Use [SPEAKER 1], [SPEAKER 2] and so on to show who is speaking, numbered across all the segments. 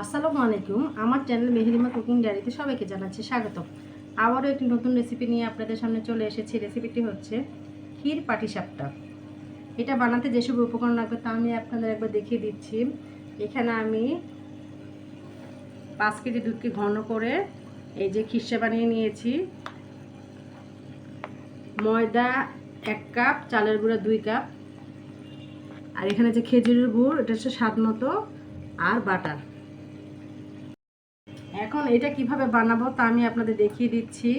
[SPEAKER 1] আসসালামু আলাইকুম। আমার চ্যানেল মেহেরিমা কুকিং ডায়েরিতে সবাইকে জানাচ্ছি স্বাগত আবারও একটি নতুন রেসিপি নিয়ে আপনাদের সামনে চলে এসেছি। রেসিপিটি হচ্ছে ক্ষীর পাটিসাপটা। এটা বানাতে যেসব উপকরণ লাগবে তা আমি আপনাদের একবার দেখিয়ে দিচ্ছি। এখানে আমি পাঁচ কেজি দুধকে ঘন করে এই যে খিসা বানিয়ে নিয়েছি। ময়দা এক কাপ, চালের গুঁড়া দুই কাপ। আর এখানে যে খেজুরের গুড়, এটা হচ্ছে স্বাদ মতো। আর বাটার। এখন এটা কীভাবে বানাবো তা আমি আপনাদের দেখিয়ে দিচ্ছি।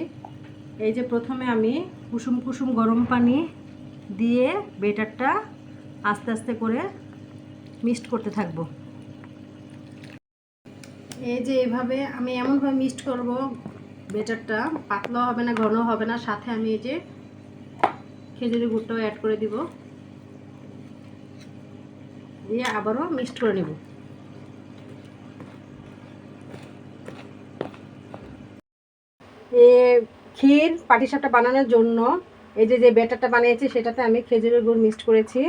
[SPEAKER 1] এই যে প্রথমে আমি কুসুম কুসুম গরম পানি দিয়ে বেটারটা আস্তে আস্তে করে মিক্সড করতে থাকব। এই যে এভাবে আমি এমনভাবে মিক্সড করব বেটারটা পাতলা হবে না ঘন হবে না। সাথে আমি এই যে খেজুরি গুড়টাও অ্যাড করে দিব। দিয়ে আবারও মিক্সড করে নেব। ক্ষীর পাটিসাপটা বানানোর জন্য এই যে যে ব্যাটারটা বানিয়েছি সেটাতে আমি খেজুরের গুড় মিক্সড করেছি।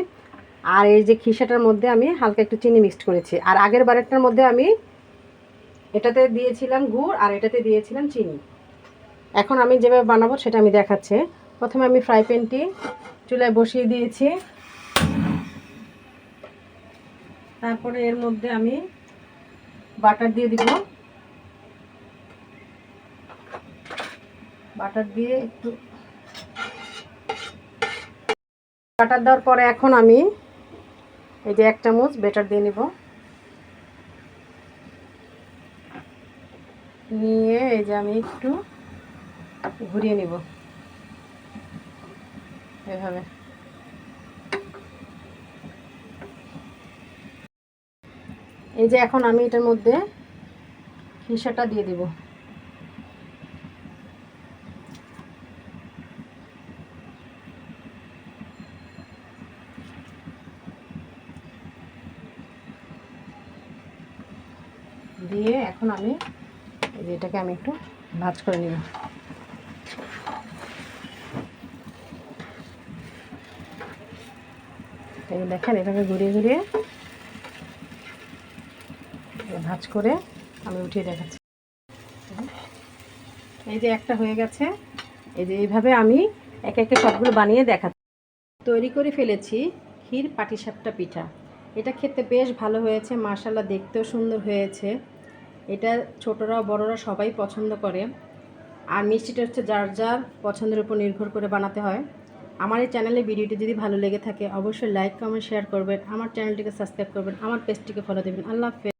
[SPEAKER 1] আর এই যে খিসাটার মধ্যে আমি হালকা একটু চিনি মিক্সড করেছি। আর আগের বারেরটার মধ্যে আমি এটাতে দিয়েছিলাম গুড় আর এটাতে দিয়েছিলাম চিনি। এখন আমি যেভাবে বানাবো সেটা আমি দেখাচ্ছি। প্রথমে আমি ফ্রাই প্যানটি চুলায় বসিয়ে দিয়েছি। তারপরে এর মধ্যে আমি বাটার দিয়ে দিব। বাটার দিয়ে একটু বাটার দেওয়ার পরে এখন আমি এই যে এক চামচ বেটার দিয়ে নিব। নিয়ে এই যে আমি একটু ঘুরিয়ে নিব। এভাবে। এই যে এখন আমি এটার মধ্যে খিসাটা দিয়ে দিব। দিয়ে এখন আমি এটাকে আমি একটু ভাজ করে নিব। দেখেন এটাকে ঘুরিয়ে ঘুরিয়ে ভাজ করে আমি উঠিয়ে দেখাচ্ছি। এই যে একটা হয়ে গেছে। এই যে এইভাবে আমি একে একে সবগুলো বানিয়ে দেখাচ্ছি তৈরি করে ফেলেছি ক্ষীর পাটিসাপটা পিঠা। এটা খেতে বেশ ভালো হয়েছে মাশাল্লাহ দেখতেও সুন্দর হয়েছে। এটা ছোটরা, বড়রা সবাই পছন্দ করে। আর মিষ্টিটা হচ্ছে যার যার পছন্দের উপর নির্ভর করে বানাতে হয়। আমার এই চ্যানেলে ভিডিওটি যদি ভালো লেগে থাকে, অবশ্যই লাইক কমেন্ট শেয়ার করবেন। আমার চ্যানেলটিকে সাবস্ক্রাইব করবেন। আমার পেজটিকে ফলো দেবেন। আল্লাহ হাফেজ।